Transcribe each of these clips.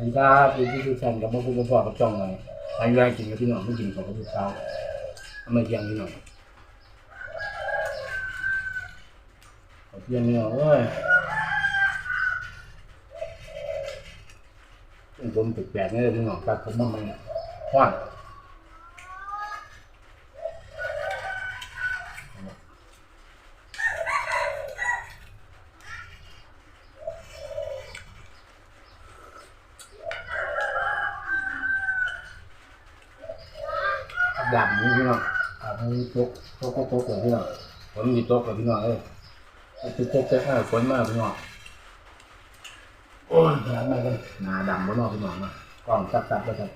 นี่ก็เป็นที่ทุกท่านกับพ่อคุณพ่อกับจ้องเลยไปแรงกินกับพี่น้องไม่กินของกับลูกสาวเอามาเยี่ยงพี่น้องขอเยี่ยงพี่น้องเอ้ยเป็นผมแปลกๆนี่ยพี่น้องครับผมว่ามันห้อน ดำนี่พี่น้องอาบให้ตกตกตกตกเลยพี่น้องฝนมีโต๊ะเลยพี่น้องเอ้ยโต๊ะโต๊ะโต๊ะโต๊ะฝนมากพี่น้องโอ้ยหนาไม่เลยหนาดำบนนอกพี่น้องมากล้องซับซับเลยครับ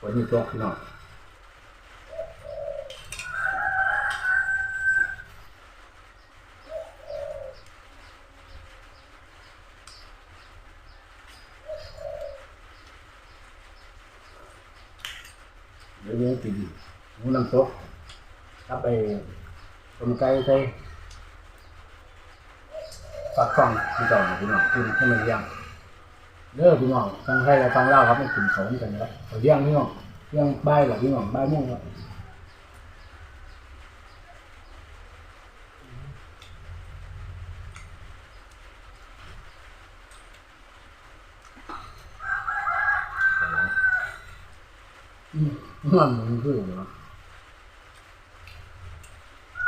ฝนมีตกพี่น้องเดี๋ยวนี้ กินหมูน้ำตกกลับไปต้มไก่ใส่ฝากฟังพี่ต่อพี่น้องกินให้มันเลี้ยงเด้อพี่น้องฟังให้เราฟังเล่าครับไม่กินสองกันนะครับเอาเลี้ยงพี่น้องเลี้ยงใบหรอพี่น้องใบายม่วงครับอืม มันมันคือเนาะ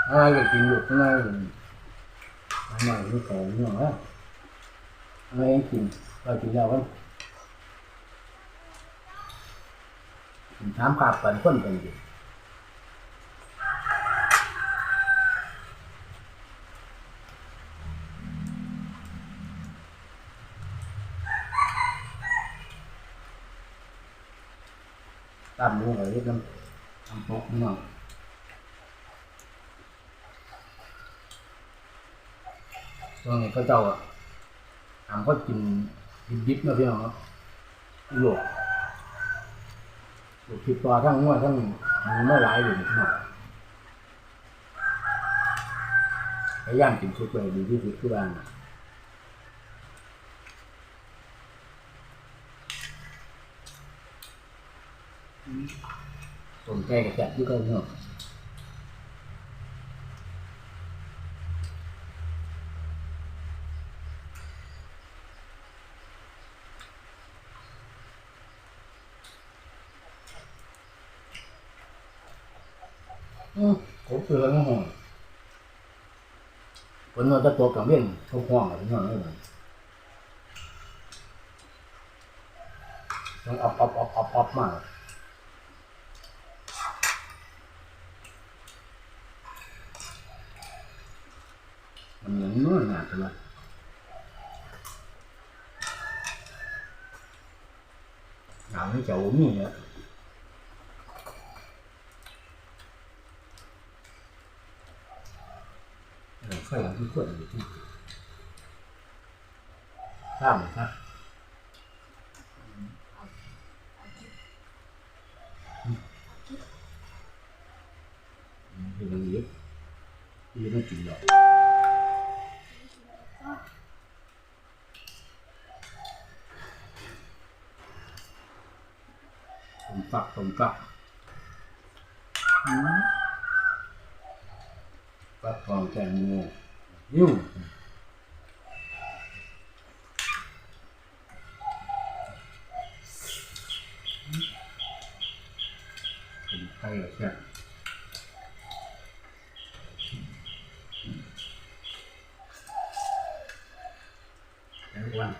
อะไรก็กินหยุดไม่ได้เลยู่อันไหนที่สองเนาะอะไรกินเรากินยาวันถามขาดกันคนกันอยู่ตามมือเลยน้ำน้ำตกนี่เนาะ ช่วงนี้ก็เจ้าอะถามก็กินดิบดิบๆนะพี่น้องเนาะหลวกหลวกผิดตัวทั้งงัวทั้งมีไม่หลายอยู่พี่น้องพยายามกินชุดเลยดีที่สุดคือบ้านต้มแก่กับแกะที่ก็พี่น้อง อืมผมเตือนห้องคนเราจะตัวกับเบี้ยนเขาห่วงอะไรเงี้ยเลยต้องอับอับอับอับอับมากมันเหมือนเนื้อหนาตัวหนาวนี่จะโอ้มีเนี่ยเออค่อยหลังที่ขวดอยู่ที่ข้ามครับคือมันเย อะที่ไม่กินหรอกผมฝักผมฝักอืม ฟักทองแกงงูยิ้วเป็นไข่แค่แล้ววัน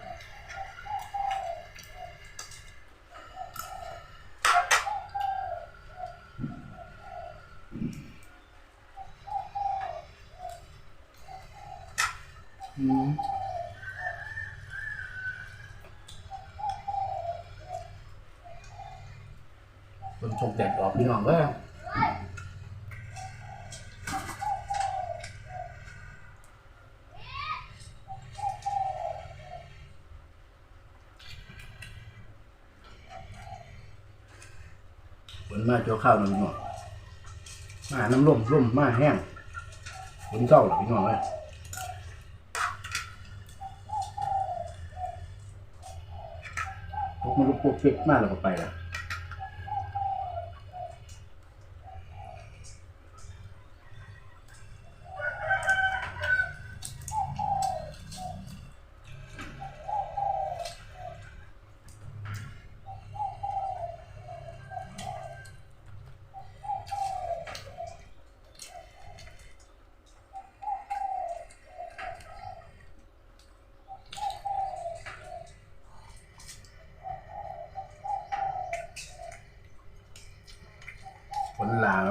อืมคน ชมแดดออกพี่น้องเด้อฝนมาเจ้าข้าวหนึ่งหน่อยมาน้ำร่มร่มมาแห้งฝนเจ้าหรอพี่น้องเอ้ยมันก็ปุ๊บปิ๊กมากแล้วก็ไปละ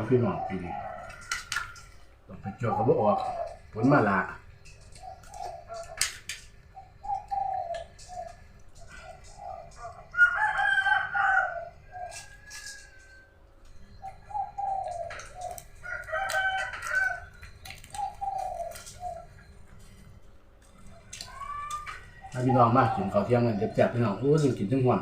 พี่น้องปีนี้ต้องไปจดเขาบอกออกผลมาลาถ้าพี่น้องมากินข้าวเที่ยงกันแซ่บๆพี่น้องโอ้ยกินทั้งวัน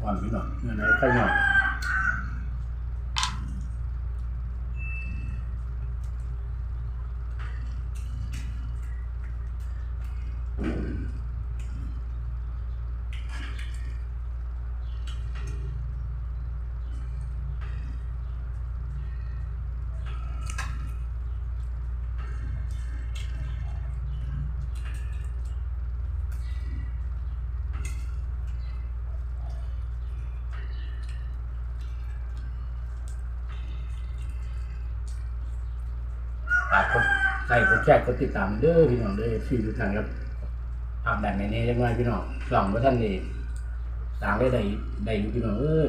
หวานพี่น้องเนื้อไหนไข่หน่อย ฝากกดไลค์กดแชร์กดติดตามเด้อพี่น้องเด้อที่ทุกท่านครับอาบแบบในนี้ยังไงพี่น้องลองว่าท่านนี่สร้างได้ได้ได้อยู่พี่น้องเออ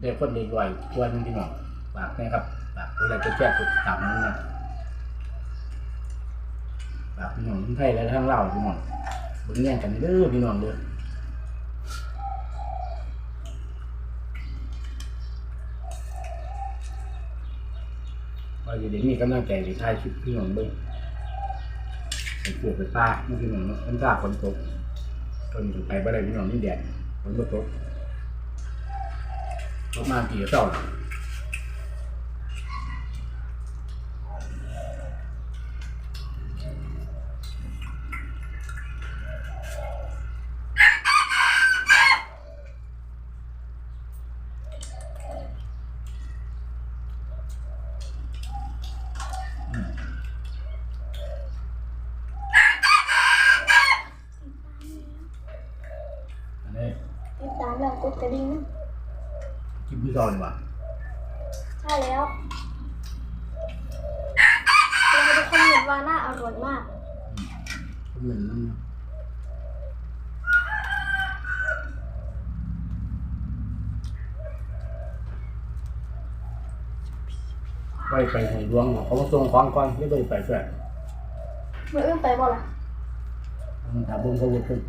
เด็กคนเด็กวัยควรพี่น้องฝากนะครับฝากกดไลค์กดแชร์กดติดตามนั่นนะฝากพี่น้องทั้งไทยและทั้งลาวพี่น้องบิ่งแย่งกันเด้อพี่น้องเด้อ ว่าอยู่เด็กนี่กำลังใจในท้ายชุดพี่น้องเบิ้งไปปลูกไปป้าไม่พี่น้องเนาะมันกล้าฝนตกต้นถึงไปบ่ได้พี่น้องนี่แดดฝนก็ตกประมาณกี่เจ้าล่ะอันนี้ ติดตามแล้ว กดกระดิ่งคลิปพี่เจ้าดีกว่าใช่แล้วเราจะคอมเมนต์ว่าน่าอร่อยมากก็เหมือนนั่นนะไปไปให้หลวงเขามาส่งของก่อนไม่ได้ไปแฟนเมื่ออื่นไปบ่ล่ะถามเบิ่งเขาวุฒิขึ้น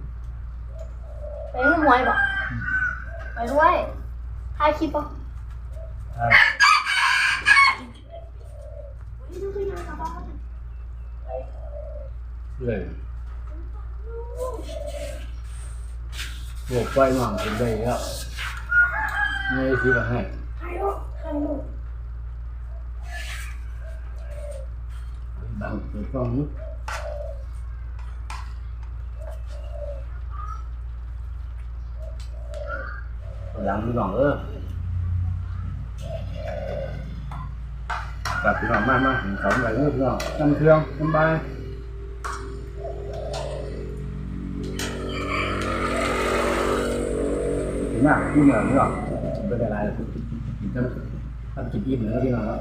ไปเมื่อมวยบ่ ไปด้วยถ่ายคลิปป่ะอ่าดูสินะบ้านเลยบวกไปหน่องเป็นได้แล้วไม่ได้ซื้อมาให้ถ่ายรูปถ่ายรูปบังเปิดกล้องนี้ หลังพี่น้องเออกลับพี่น้องมากมากถึงเขาไหลเงือกพี่น้องน้ำเครื่องน้ำใบถึงมากที่เหนือพี่น้องไม่ได้ไรกินทั้งทั้งกินอิ่มเลยนะพี่น้องเนาะ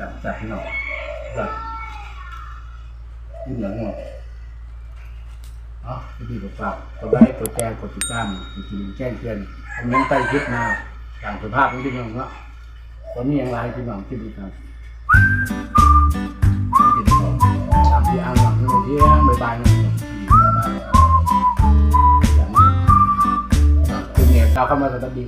จับจับพี่น้องจับที่เหลืองหมดเนาะพี่ๆบอกฝากกดไลค์กดแชร์กดติดตามกดกระดิ่งแจ้งเตือนคอมเมนต์ใต้คลิปหน้าอย่างสุภาพนี่พี่น้องเนาะวันนี้ยังไลฟ์พี่น้องที่ดีครับกินต่อตามที่อ่างหลังนี่เที่ยงบ๊ายบายนะพี่น้องบ๊ายบายอย่างนี้คุณเนี่ยก้าเข้ามาสวัสดี